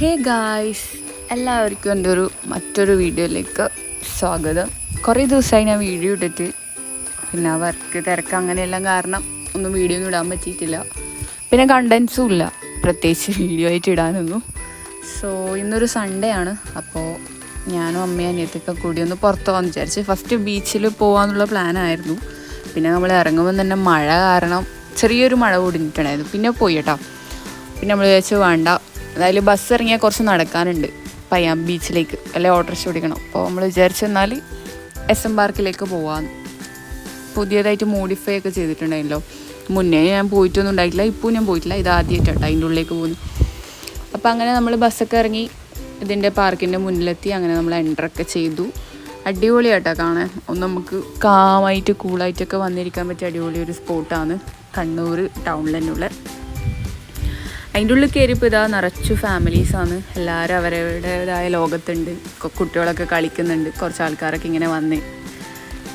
Hey guys എല്ലാവർക്കും എന്റെ ഒരു മറ്റൊരു വീഡിയോയിലേക്ക് സ്വാഗതം. കുറേ ദിവസമായി ഞാൻ വീഡിയോ ഇട്ടിട്ട്. പിന്നെ വർക്ക് തിരക്ക് അങ്ങനെയെല്ലാം കാരണം ഒന്നും വീഡിയോ ഒന്നും ഇടാൻ പറ്റിയിട്ടില്ല. പിന്നെ കണ്ടൻസും ഇല്ല. പ്രത്യേകിച്ച് വീഡിയോ ആയിട്ട് ഇടാനൊന്നും. സോ ഇന്നൊരു സൺഡേ ആണ്. അപ്പോൾ ഞാനും അമ്മയും അനിയത്തൊക്കെ കൂടി ഒന്ന് പുറത്തു പോകാമെന്ന് വിചാരിച്ച് ഫസ്റ്റ് ബീച്ചിൽ പോകാമെന്നുള്ള പ്ലാനായിരുന്നു പിന്നെ നമ്മൾ ഇറങ്ങുമ്പോൾ തന്നെ മഴ കാരണം ചെറിയൊരു മഴ കൂടിയിട്ടുണ്ടായിരുന്നു പിന്നെ പോയി കേട്ടോ. പിന്നെ നമ്മൾ വിചാരിച്ചു വേണ്ട അതായത് ബസ് ഇറങ്ങിയാൽ കുറച്ച് നടക്കാനുണ്ട്. പയ്യാം ബീച്ചിലേക്ക്. അല്ലെ ഓട്ടോറിക്ഷ ഓടിക്കണം അപ്പോൾ നമ്മൾ വിചാരിച്ചെന്നാൽ എസ് എം പാർക്കിലേക്ക് പോവാന്ന്. പുതിയതായിട്ട് മോഡിഫൈ ഒക്കെ ചെയ്തിട്ടുണ്ടായിരുന്നല്ലോ. മുന്നേ ഞാൻ പോയിട്ടൊന്നും ഉണ്ടായിട്ടില്ല ഇപ്പോൾ ഞാൻ പോയിട്ടില്ല. ഇത് ആദ്യമായിട്ടാണ് അതിന്റെ ഉള്ളിലേക്ക് പോകുന്നു. അപ്പോൾ അങ്ങനെ നമ്മൾ ബസ്സൊക്കെ ഇറങ്ങി ഇതിന്റെ പാർക്കിന്റെ മുന്നിലെത്തി. അങ്ങനെ നമ്മൾ എന്ററൊക്കെ ചെയ്തു. അടിപൊളിയാട്ടോ കാണാൻ. ഒന്ന് നമുക്ക് കാമായിട്ട് കൂളായിട്ടൊക്കെ വന്നിരിക്കാൻ പറ്റിയ അടിപൊളി ഒരു സ്പോട്ടാണ് കണ്ണൂർ ടൗണിൽ തന്നെ ഉള്ള. അതിന്റെ ഉള്ളിൽ കയറിയപ്പോൾ ഇതാ നിറച്ചു ഫാമിലീസാണ് എല്ലാവരും അവരവരുടേതായ ലോകത്തുണ്ട്. കുട്ടികളൊക്കെ കളിക്കുന്നുണ്ട്. കുറച്ച് ആൾക്കാരൊക്കെ ഇങ്ങനെ വന്ന്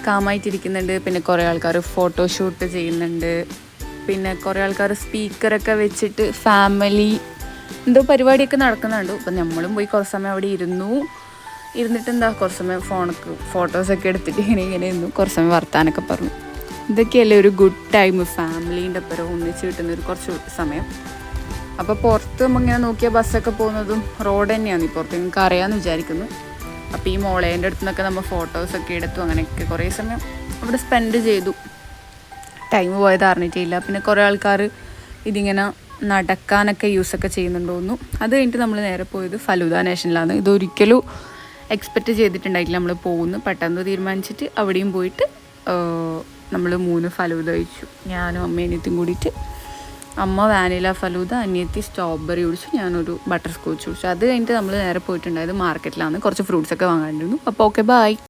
കാമായിട്ടിരിക്കുന്നുണ്ട്. പിന്നെ കുറേ ആൾക്കാർ ഫോട്ടോഷൂട്ട് ചെയ്യുന്നുണ്ട്. പിന്നെ കുറേ ആൾക്കാർ സ്പീക്കറൊക്കെ വെച്ചിട്ട് ഫാമിലി എന്തോ പരിപാടിയൊക്കെ നടക്കുന്നുണ്ട്. അപ്പം നമ്മളും പോയി കുറച്ച് സമയം അവിടെ ഇരുന്നു. ഇരുന്നിട്ട് എന്താ കുറച്ച് സമയം ഫോണൊക്കെ ഫോട്ടോസൊക്കെ എടുത്തിട്ട് ഇങ്ങനെ ഇങ്ങനെ ഇരുന്നു. കുറച്ച് സമയം വർത്താനൊക്കെ പറഞ്ഞു. ഇതൊക്കെയല്ലേ ഒരു ഗുഡ് ടൈം ഫാമിലീന്റെ അപ്പുറം ഒന്നിച്ച് കിട്ടുന്ന ഒരു കുറച്ച് സമയം. അപ്പോൾ പുറത്ത് നമ്മൾ ഇങ്ങനെ നോക്കിയ ബസ്സൊക്കെ പോകുന്നതും റോഡ് തന്നെയാണ്. ഈ പുറത്ത് നിങ്ങൾക്ക് അറിയാമെന്ന് വിചാരിക്കുന്നു. അപ്പോൾ ഈ മോളേന്റെ അടുത്ത് നിന്നൊക്കെ നമ്മൾ ഫോട്ടോസൊക്കെ എടുത്തു. അങ്ങനെയൊക്കെ കുറേ സമയം അവിടെ സ്പെൻഡ് ചെയ്തു. ടൈം പോയത് അറിഞ്ഞിട്ടില്ല. പിന്നെ കുറേ ആൾക്കാർ ഇതിങ്ങനെ നടക്കാനൊക്കെ യൂസൊക്കെ ചെയ്യുന്നുണ്ടോന്നു അത് കഴിഞ്ഞിട്ട് നമ്മൾ നേരെ പോയത് ഫലൂദ നാഷണലാണ് ഇതൊരിക്കലും എക്സ്പെക്റ്റ് ചെയ്തിട്ടുണ്ടായിട്ടില്ല നമ്മൾ പോകുന്നു. പെട്ടെന്ന് തീരുമാനിച്ചിട്ട് അവിടെയും പോയിട്ട് നമ്മൾ മൂന്ന് ഫലൂദ കഴിച്ചു. ഞാനും അമ്മയും അനിയത്തിയും കൂടിയിട്ട് അമ്മ വാനില ഫലൂദ അനിയത്തി സ്ട്രോബെറി കുടിച്ചു ഞാനൊരു ബട്ടർ സ്കോച്ച് കുടിച്ചു. അത് കഴിഞ്ഞിട്ട് നമ്മൾ നേരെ പോയിട്ടുണ്ടായത് മാർക്കറ്റിലാണ് കുറച്ച് ഫ്രൂട്ട്സൊക്കെ വാങ്ങാണ്ടിരുന്നു അപ്പോൾ ഓക്കെ ബായ്